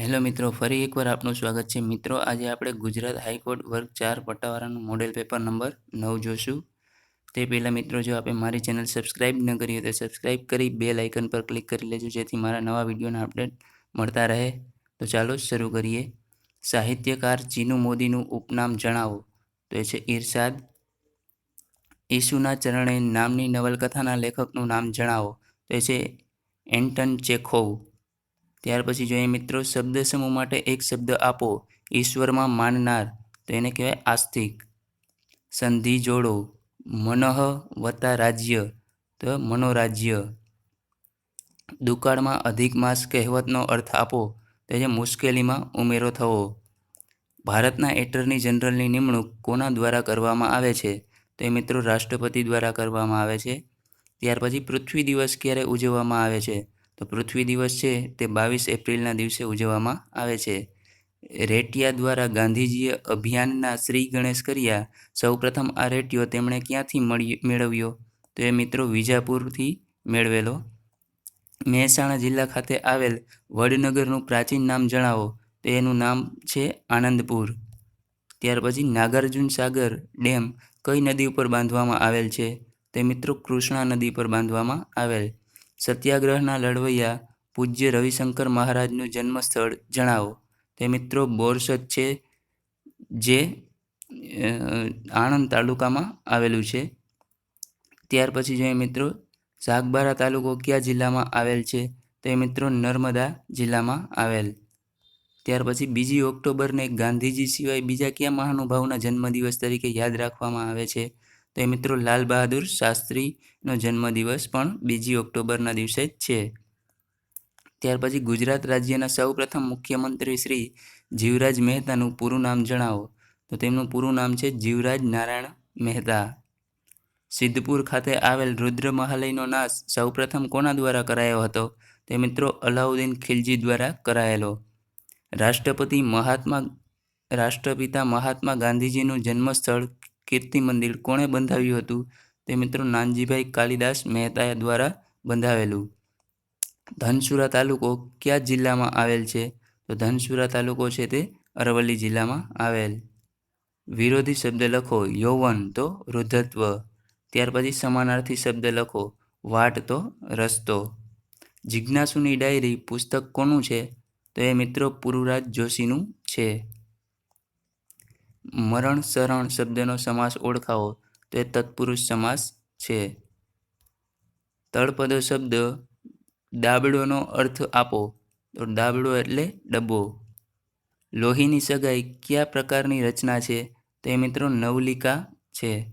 Hello મિત્રો, ફરી એકવાર આપનું સ્વાગત છે. મિત્રો, આજે આપણે ગુજરાત હાઈકોર્ટ વર્ગ ચાર પટ્ટાવાળાનું મોડેલ પેપર નંબર નવ જોશું. તે પહેલાં મિત્રો, જો આપણે મારી ચેનલ સબસ્ક્રાઈબ ન કરી હોય તો સબસ્ક્રાઈબ કરી, બે લાઇકન પર ક્લિક કરી લેજો, જેથી મારા નવા વિડીયોના અપડેટ મળતા રહે. તો ચાલો શરૂ કરીએ. સાહિત્યકાર ચીનુ મોદીનું ઉપનામ જણાવો. તો એ છે ઈરશાદ. ઈસુના ચરણે નામની નવલકથાના લેખકનું નામ જણાવો. તો એ છે એન્ટન ચેખોવ. ત્યાર પછી જોઈએ મિત્રો શબ્દ સમૂહ માટે એક શબ્દ આપો, ઈશ્વરમાં માનનાર, તો એને કહેવાય આસ્તિક. સંધિ જોડો, મનઃ વત્તા રાજ્ય, તો મનોરાજ્ય. દુકાળમાં અધિક માસ કહેવતનો અર્થ આપો, તો છે મુશ્કેલીમાં ઉમેરો થવો. ભારતના એટર્ની જનરલની નિમણૂક કોના દ્વારા કરવામાં આવે છે? તો એ મિત્રો રાષ્ટ્રપતિ દ્વારા કરવામાં આવે છે. ત્યાર પછી પૃથ્વી દિવસ ક્યારે ઉજવવામાં આવે છે? તો પૃથ્વી દિવસ છે તે બાવીસ એપ્રિલના દિવસે ઉજવવામાં આવે છે. રેટિયા દ્વારા ગાંધીજીએ અભિયાનના શ્રી ગણેશ કર્યા. સૌપ્રથમ આ રેટિયો તેમણે ક્યાંથી મળી, મેળવ્યો? તો એ મિત્રો વિજાપુરથી મેળવેલો. મહેસાણા જિલ્લા ખાતે આવેલ વડનગરનું પ્રાચીન નામ જણાવો. તો એનું નામ છે આનંદપુર. ત્યાર પછી નાગાર્જુન સાગર ડેમ કઈ નદી ઉપર બાંધવામાં આવેલ છે? તે મિત્રો કૃષ્ણા નદી પર બાંધવામાં આવેલ. સત્યાગ્રહના લડવૈયા પૂજ્ય રવિશંકર મહારાજનું જન્મસ્થળ જણાવો. તે મિત્રો બોરસદ છે, જે આણંદ તાલુકામાં આવેલું છે. ત્યાર પછી જોઈએ મિત્રો, સાગબારા તાલુકો કયા જિલ્લામાં આવેલ છે? તો એ મિત્રો નર્મદા જિલ્લામાં આવેલ. ત્યાર પછી બીજી ઓક્ટોબરને ગાંધીજી સિવાય બીજા કયા મહાનુભાવના જન્મદિવસ તરીકે યાદ રાખવામાં આવે છે? તો એ મિત્રો લાલ બહાદુર શાસ્ત્રીનો જન્મદિવસ પણ બીજી ઓક્ટોબરના દિવસે જ છે. ત્યાર પછી ગુજરાત રાજ્યના સૌપ્રથમ મુખ્યમંત્રી શ્રી જીવરાજ મહેતાનું પૂરું નામ જણાવો. તો તેમનું પૂરું નામ છે જીવરાજ નારાયણ મહેતા. સિદ્ધપુર ખાતે આવેલ રુદ્ર મહાલયનો નાશ સૌપ્રથમ કોના દ્વારા કરાયો હતો? તે મિત્રો અલાઉદ્દીન ખિલજી દ્વારા કરાયેલો. રાષ્ટ્રપતિ મહાત્મા, રાષ્ટ્રપિતા મહાત્મા ગાંધીજીનું જન્મસ્થળ કીર્તિ મંદિર કોણે બંધાવ્યું હતું? તે મિત્રો નાનજીભાઈ કાલિદાસ મહેતા દ્વારા બંધાવેલું. ધનસુરા તાલુકો કયા જિલ્લામાં આવેલ છે? તો ધનસુરા તાલુકો છે તે અરવલ્લી જિલ્લામાં આવેલ. વિરોધી શબ્દ લખો, યૌવન તો વૃદ્ધત્વ ત્યાર પછી સમાનાર્થી શબ્દ લખો, વાટ તો રસ્તો. જિજ્ઞાસુની ડાયરી પુસ્તક કોનું છે? તો એ મિત્રો પુરુરાજ જોશીનું છે. મરણ શરણ શબ્દનો સમાસ ઓળખાવો, તો એ તત્પુરુષ સમાસ છે. તળપદો શબ્દ દાબડોનો અર્થ આપો, તો દાબડો એટલે ડબ્બો. લોહીની સગાઈ કયા પ્રકારની રચના છે, તો એ મિત્રો નવલિકા છે.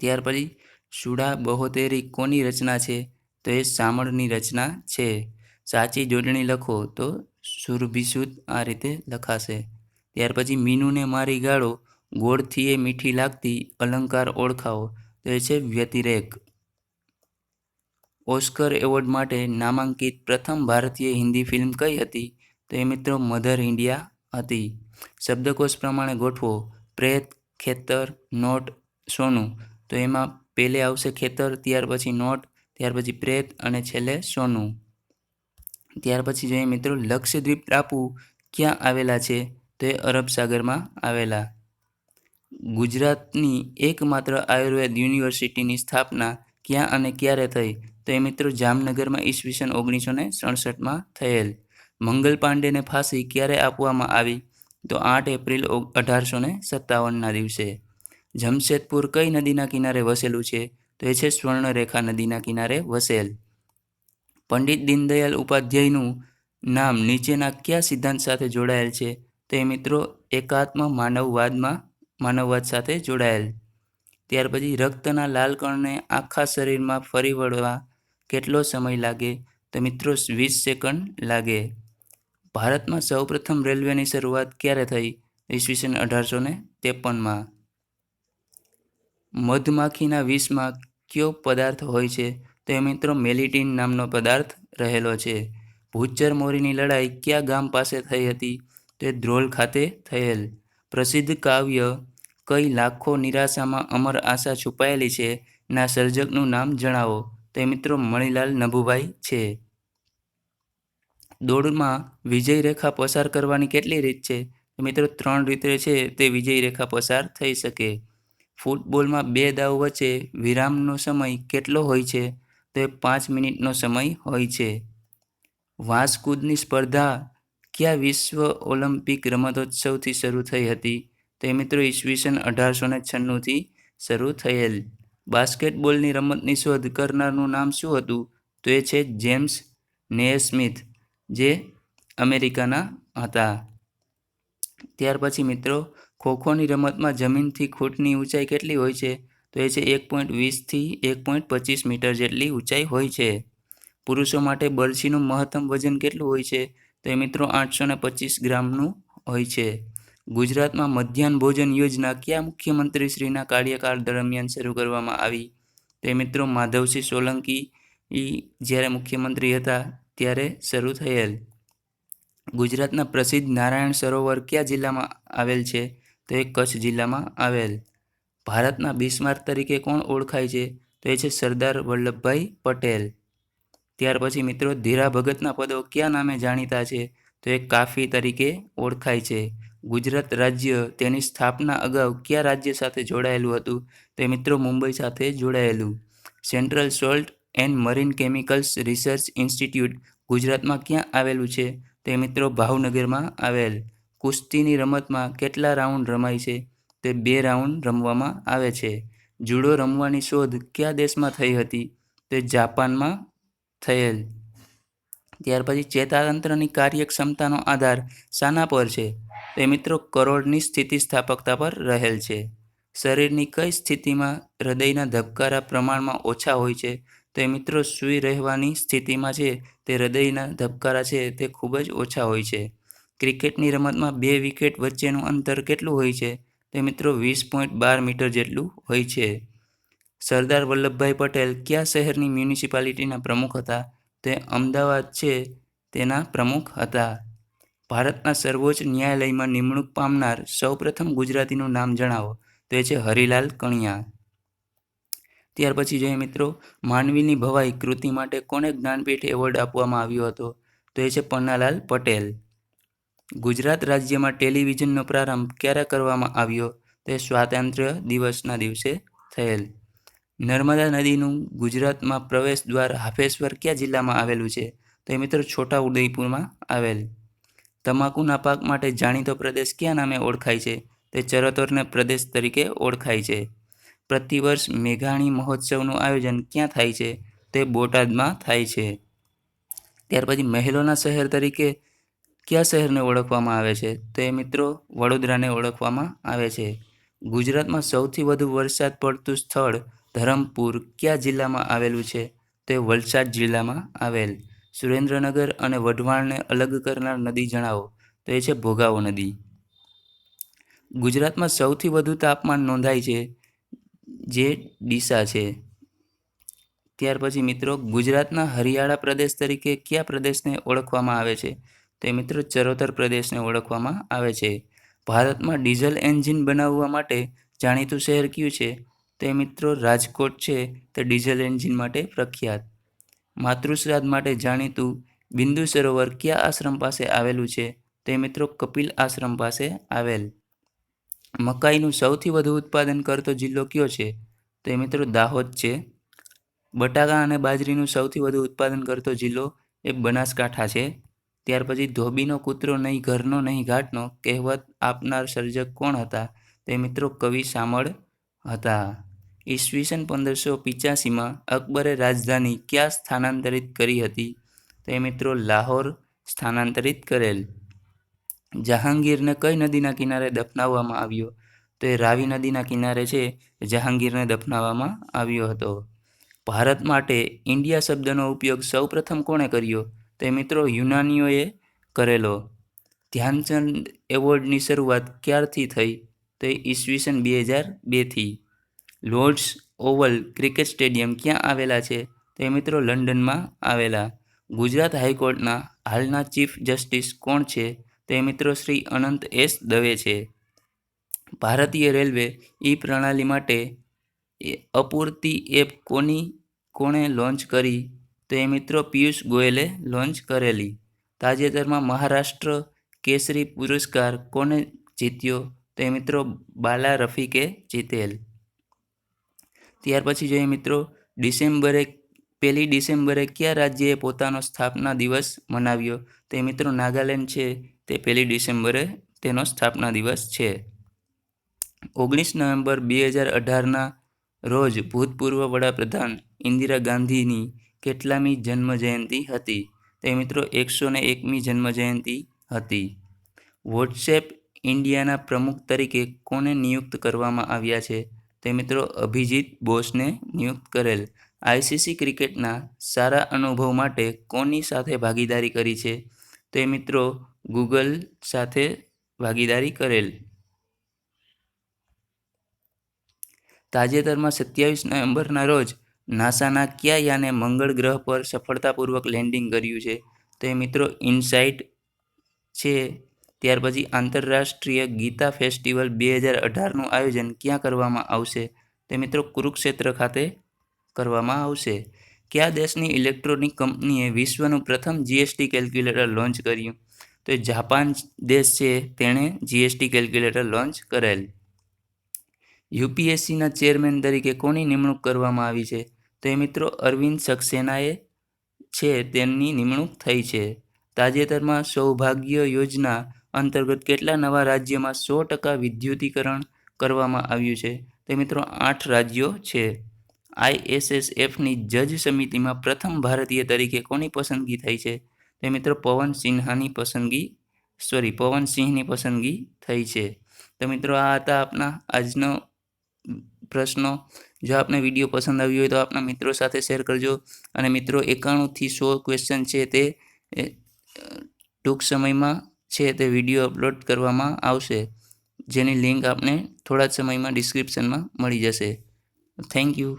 ત્યાર પછી સુડા બહોતેરી કોની રચના છે, તો એ સામળની રચના છે. સાચી જોડણી લખો તો સુરભિસુદ આ રીતે લખાશે. ત્યાર પછી મીનુને મારી ગાળો, ગોળથી એ મીઠી લાગતી અલંકાર ઓળખાવો. તો એ છે વ્યતિરેક. ઓસ્કર એવોર્ડ માટે નામાંકિત પ્રથમ ભારતીય હિન્દી ફિલ્મ કઈ હતી? તો એ મિત્રો મધર ઇન્ડિયા હતી. શબ્દકોશ પ્રમાણે ગોઠવો. પ્રેત, ખેતર, નોટ, સોનું. તો એમાં પહેલે આવશે ખેતર, ત્યાર પછી નોટ, ત્યાર પછી પ્રેત અને છેલ્લે સોનું. ત્યાર પછી જોઈએ મિત્રો લક્ષદ્વીપ ટાપુ ક્યાં આવેલા છે? તો અરબ સાગરમાં આવેલા. ગુજરાતની એકમાત્ર આયુર્વેદ યુનિવર્સિટીની સ્થાપના ક્યાં અને ક્યારે થઈ તો એ મિત્રો જામનગરમાં ઈસવીસન ઓગણીસો ને સડસઠમાં થયેલ. મંગલ પાંડેને ફાંસી ક્યારે આપવામાં આવી તો આઠ એપ્રિલ અઢારસો ને સત્તાવનના દિવસે. જમશેદપુર કઈ નદીના કિનારે વસેલું છે તો એ છે સ્વર્ણરેખા નદીના કિનારે વસેલ. પંડિત દીનદયાલ ઉપાધ્યાયનું નામ નીચેના કયા સિદ્ધાંત સાથે જોડાયેલ છે તો મિત્રો એકાત્મ માનવવાદમાં માનવવાદ સાથે જોડાયેલ. ત્યાર પછી રક્તના લાલ કણને આખા શરીરમાં ફરી વળવા કેટલો સમય લાગે તો મિત્રો વીસ સેકન્ડ લાગે. ભારતમાં સૌપ્રથમ રેલવેની શરૂઆત ક્યારે થઈ? ઈસવીસન અઢારસો ને ત્રેપનમાં. મધમાખીના વિષમાં કયો પદાર્થ હોય છે? તો એ મિત્રો મેલિટીન નામનો પદાર્થ રહેલો છે. ભૂચર મોરીની લડાઈ કયા ગામ પાસે થઈ હતી? તે ધ્રોલ ખાતે થયેલ. પ્રસિદ્ધ કાવ્ય કઈ લાખો નિરાશામાં અમર આશા છુપાયેલી છે, ના સર્જકનું નામ જણાવો. તે મિત્રો મણિલાલ નભુભાઈ છે. દોડમાં વિજય રેખા પસાર કરવાની કેટલી રીત છે? મિત્રો ત્રણ રીતે છે, તે વિજય રેખા પસાર થઈ શકે. ફૂટબોલમાં બે દાવ વચ્ચે વિરામનો સમય કેટલો હોય છે? તો પાંચ મિનિટનો સમય હોય છે. વાંસકૂદની સ્પર્ધા કયા વિશ્વ ઓલિમ્પિક રમતોત્સવથી શરૂ થઈ હતી? તો એ મિત્રો ઈસવીસન અઢારસો ને છન્નુંથી શરૂ થયેલ. બાસ્કેટબોલની રમતની શોધ કરનારનું નામ શું હતું? તો એ છે જેમ્સ નેસ્મિથ, જે અમેરિકાના હતા. ત્યાર પછી મિત્રો, ખોખોની રમતમાં જમીનથી ખૂટની ઊંચાઈ કેટલી હોય છે? તો એ છે એક પોઈન્ટ વીસથી એક પોઈન્ટ પચીસ મીટર જેટલી ઊંચાઈ હોય છે. પુરુષો માટે બરછીનું મહત્તમ વજન કેટલું હોય છે? તો એ મિત્રો આઠસો ને પચીસ ગ્રામનું હોય છે. ગુજરાતમાં મધ્યાહન ભોજન યોજના કયા મુખ્યમંત્રીશ્રીના કાર્યકાળ દરમિયાન શરૂ કરવામાં આવી? તે મિત્રો માધવસિંહ સોલંકી જ્યારે મુખ્યમંત્રી હતા ત્યારે શરૂ થયેલ. ગુજરાતના પ્રસિદ્ધ નારાયણ સરોવર કયા જિલ્લામાં આવેલ છે? તો એ કચ્છ જિલ્લામાં આવેલ. ભારતના બિસ્માર્ક તરીકે કોણ ઓળખાય છે? તો એ છે સરદાર વલ્લભભાઈ પટેલ. ત્યાર પછી મિત્રો ધીરા ભગતના પદો કયા નામે જાણીતા છે? તો એ કાફી તરીકે ઓળખાય છે. ગુજરાત રાજ્ય તેની સ્થાપના અગાઉ કયા રાજ્ય સાથે જોડાયેલું હતું? તે મિત્રો મુંબઈ સાથે જોડાયેલું. Central salt and marine chemicals research institute ગુજરાતમાં ક્યાં આવેલું છે? તે મિત્રો ભાવનગરમાં આવેલ. કુસ્તીની રમતમાં કેટલા રાઉન્ડ રમાય છે? તે બે રાઉન્ડ રમવામાં આવે છે. જુડો રમવાની શોધ કયા દેશમાં થઈ હતી? તે જાપાનમાં થયેલ. ત્યાર પછી ચેતાતંત્રની કાર્યક્ષમતાનો આધાર શાના પર છે. તે મિત્રો કરોડની સ્થિતિસ્થાપકતા પર રહેલ છે. શરીરની કઈ સ્થિતિમાં હૃદયના ધબકારા પ્રમાણમાં ઓછા હોય છે, તો મિત્રો સૂઈ રહેવાની સ્થિતિમાં છે, તે હૃદયના ધબકારા છે, તે ખૂબ જ ઓછા હોય છે. ક્રિકેટની રમતમાં બે વિકેટ વચ્ચેનું અંતર કેટલું હોય છે, તે મિત્રો વીસ પોઈન્ટ બાર મીટર જેટલું હોય છે. સરદાર વલ્લભભાઈ પટેલ કયા શહેરની મ્યુનિસિપાલિટીના પ્રમુખ હતા? તે અમદાવાદ છે, તેના પ્રમુખ હતા. ભારતના સર્વોચ્ચ ન્યાયાલયમાં નિમણૂક પામનાર સૌપ્રથમ ગુજરાતીનું નામ જણાવો. તો એ છે હરિલાલ કણિયા. ત્યાર પછી જોઈએ મિત્રો, માનવીની ભવાઈ કૃતિ માટે કોને જ્ઞાનપીઠ એવોર્ડ આપવામાં આવ્યો હતો? તો એ છે પન્નાલાલ પટેલ. ગુજરાત રાજ્યમાં ટેલિવિઝનનો પ્રારંભ ક્યારે કરવામાં આવ્યો? તે સ્વાતંત્ર્ય દિવસના દિવસે થયેલ. નર્મદા નદીનું ગુજરાતમાં પ્રવેશ દ્વાર હાફેશ્વર કયા જિલ્લામાં આવેલું છે? તો એ મિત્રો છોટા ઉદયપુરમાં આવેલ. તમાકુના પાક માટે જાણીતો પ્રદેશ કયા નામે ઓળખાય છે? તે ચરોતરને પ્રદેશ તરીકે ઓળખાય છે. પ્રતિવર્ષ મેઘાણી મહોત્સવનું આયોજન ક્યાં થાય છે? તે બોટાદમાં થાય છે. ત્યાર પછી મહેલોના શહેર તરીકે કયા શહેરને ઓળખવામાં આવે છે? તો એ મિત્રો વડોદરાને ઓળખવામાં આવે છે. ગુજરાતમાં સૌથી વધુ વરસાદ પડતું સ્થળ ધરમપુર કયા જિલ્લામાં આવેલું છે? તે વલસાડ જિલ્લામાં આવેલ. સુરેન્દ્રનગર અને વઢવાણને અલગ કરનાર નદી જણાવો. તો એ છે ભોગાવો નદી. ગુજરાતમાં સૌથી વધુ તાપમાન નોંધાય છે જે ડીસા છે. ત્યાર પછી મિત્રો, ગુજરાતના હરિયાળા પ્રદેશ તરીકે કયા પ્રદેશને ઓળખવામાં આવે છે? તે મિત્રો, ચરોતર પ્રદેશને ઓળખવામાં આવે છે. ભારતમાં ડીઝલ એન્જિન બનાવવા માટે જાણીતું શહેર કયું છે? તે મિત્રો રાજકોટ છે તે ડીઝલ એન્જિન માટે પ્રખ્યાત. માતૃશ્રાદ્ધ માટે જાણીતું બિંદુ સરોવર કયા આશ્રમ પાસે આવેલું છે તે મિત્રો કપિલ આશ્રમ પાસે આવેલ. મકાઈનું સૌથી વધુ ઉત્પાદન કરતો જિલ્લો કયો છે તે મિત્રો દાહોદ છે. બટાકા અને બાજરીનું સૌથી વધુ ઉત્પાદન કરતો જિલ્લો એ બનાસકાંઠા છે. ત્યાર પછી ધોબીનો કૂતરો નહીં, ઘરનો નહીં, ઘાટનો કહેવત આપનાર સર્જક કોણ હતા તે મિત્રો કવિ સામળ હતા. ઈસવીસન પંદરસો પિચ્યાસીમાં અકબરે રાજધાની ક્યાં સ્થાનાંતરિત કરી હતી? તે મિત્રો લાહોર સ્થાનાંતરિત કરેલ. જહાંગીરને કઈ નદીના કિનારે દફનાવવામાં આવ્યો? તો એ રાવી નદીના કિનારે છે, જહાંગીરને દફનાવવામાં આવ્યો હતો. ભારત માટે ઇન્ડિયા શબ્દનો ઉપયોગ સૌપ્રથમ કોણે કર્યો? તે મિત્રો યુનાનીઓએ કરેલો. ધ્યાનચંદ એવોર્ડની શરૂઆત ક્યારથી થઈ? તો એ ઈસવીસન બે હજાર બેથી લોર્ડ્સ ઓવલ ક્રિકેટ સ્ટેડિયમ ક્યાં આવેલા છે? તે મિત્રો લંડનમાં આવેલા. ગુજરાત હાઈકોર્ટના હાલના ચીફ જસ્ટિસ કોણ છે? તે મિત્રો શ્રી અનંત એસ દવે છે. ભારતીય રેલવે ઈ પ્રણાલી માટે અપૂરતી એપ કોની, કોણે લોન્ચ કરી? તો એ મિત્રો પિયુષ ગોયલે લોન્ચ કરેલી. તાજેતરમાં મહારાષ્ટ્ર કેસરી પુરસ્કાર કોને જીત્યો? તો એ મિત્રો બાલા રફીકે જીતેલ. ત્યાર પછી જોઈએ મિત્રો, ડિસેમ્બરે, પહેલી ડિસેમ્બરે કયા રાજ્યએ પોતાનો સ્થાપના દિવસ મનાવ્યો? તો મિત્રો નાગાલેન્ડ છે, તે પહેલી ડિસેમ્બરે તેનો સ્થાપના દિવસ છે. ઓગણીસ નવેમ્બર બે હજાર અઢારના રોજ ભૂતપૂર્વ વડાપ્રધાન ઇન્દિરા ગાંધીની કેટલામી જન્મજયંતિ હતી. તે મિત્રો એકસો ને એકમી જન્મજયંતિ હતી. વોટ્સએપ ઇન્ડિયાના પ્રમુખ તરીકે કોને નિયુક્ત કરવામાં આવ્યા છે? તે મિત્રો અભિજીત બોસને નિયુક્ત કરેલ. આઈસીસી ક્રિકેટના સારા અનુભવ માટે કોની સાથે ભાગીદારી કરી છે? તે મિત્રો ગૂગલ સાથે ભાગીદારી કરેલ. તાજેતરમાં સત્યાવીસ નવેમ્બરના રોજ નાસાના કયા યાને મંગળ ગ્રહ પર સફળતાપૂર્વક લેન્ડિંગ કર્યું છે? તે મિત્રો ઇનસાઇટ છે. ત્યાર પછી આંતરરાષ્ટ્રીય ગીતા ફેસ્ટિવલ બે હજાર અઢારનું આયોજન ક્યાં કરવામાં આવશે તે મિત્રો કુરુક્ષેત્ર ખાતે કરવામાં આવશે. કયા દેશની ઇલેક્ટ્રોનિક કંપનીએ વિશ્વનું પ્રથમ જીએસટી કેલ્ક્યુલેટર લોન્ચ કર્યું? તો જાપાન દેશ છે, તેણે જીએસટી કેલ્ક્યુલેટર લોન્ચ કરેલ. યુપીએસસીના ચેરમેન તરીકે કોની નિમણૂક કરવામાં આવી છે? તો એ મિત્રો અરવિંદ સક્સેનાએ છે, તેમની નિમણૂક થઈ છે. તાજેતરમાં સૌભાગ્ય યોજના અંતર્ગત કેટલા નવા રાજ્યમાં સો ટકા વિદ્યુતીકરણ કરવામાં આવ્યું છે? તે મિત્રો આઠ રાજ્યો છે. આઈએસએસએફની જજ સમિતિમાં પ્રથમ ભારતીય તરીકે કોની પસંદગી થઈ છે? તે મિત્રો પવન સિન્હાની પસંદગી સોરી પવન સિંહની પસંદગી થઈ છે. તો મિત્રો આ હતા આપના આજનો પ્રશ્નો. જો આપને વીડિયો પસંદ આવ્યો હોય તો આપના મિત્રો સાથે શેર કરજો. અને મિત્રો એકાણુંથી સો ક્વેશ્ચન છે તે ટૂંક સમયમાં છે તે વીડિયો અપલોડ કરવામાં આવશે, જેની લિંક આપને થોડા જ સમયમાં ડિસ્ક્રિપ્શનમાં મળી જશે. Thank you